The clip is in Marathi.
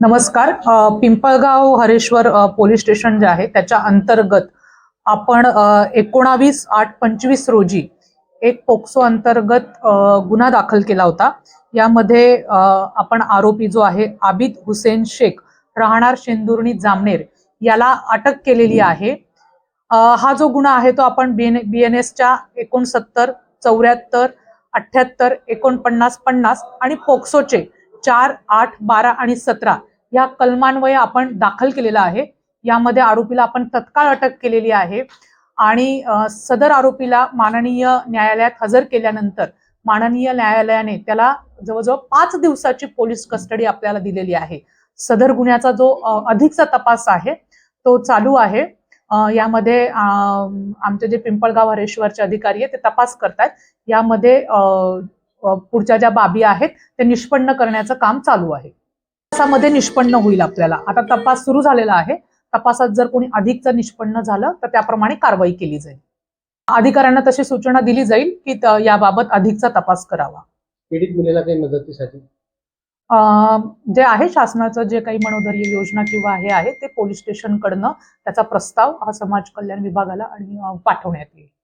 नमस्कार. पिंपळगाव हरेश्वर पोलीस स्टेशन जे आहे त्याच्या अंतर्गत आपण एकोणावीस आठ पंचवीस रोजी एक पोक्सो अंतर्गत गुन्हा दाखल केला होता. यामध्ये आपण आरोपी जो आहे आबिद हुसेन शेख राहणार शेंदुर्णी जामनेर याला अटक केलेली आहे. हा जो गुन्हा आहे तो आपण बी एन एसच्या एकोणसत्तर चौऱ्याहत्तर अठ्ठ्याहत्तर एकोणपन्नास पन्नास आणि पोक्सोचे चार आठ बारा आणि सतरा या कलमान्वये आपण दाखल केलेला आहे. यामध्ये आरोपीला आपण तत्काळ अटक केलेली आहे आणि सदर आरोपीला माननीय न्यायालयात हजर केल्यानंतर माननीय न्यायालयाने त्याला जवळजवळ पाच दिवसाची पोलीस कस्टडी आपल्याला दिलेली आहे. सदर गुन्ह्याचा जो अधिकचा तपास आहे तो चालू आहे. यामध्ये आमचे जे पिंपळगाव हरेश्वरचे अधिकारी आहे ते तपास करतात यामध्ये अ, पुढच्या ज्या बाबी आहेत ते निष्पन्न करण्याचं काम चालू आहे. तपासामध्ये निष्पन्न होईल आपल्याला. आता तपास सुरू झालेला आहे. तपासात जर कोणी अधिकचं निष्पन्न झालं तर त्याप्रमाणे कारवाई केली जाईल. अधिकाऱ्यांना तशी सूचना दिली जाईल की याबाबत अधिकचा तपास करावा. पीडित मुलीला काही मदतीसाठी? जे आहे शासनाचं जे काही मनोधैर्य योजना किंवा हे आहे ते पोलीस स्टेशनकडनं त्याचा प्रस्ताव हा समाज कल्याण विभागाला आणि पाठवण्यात येईल.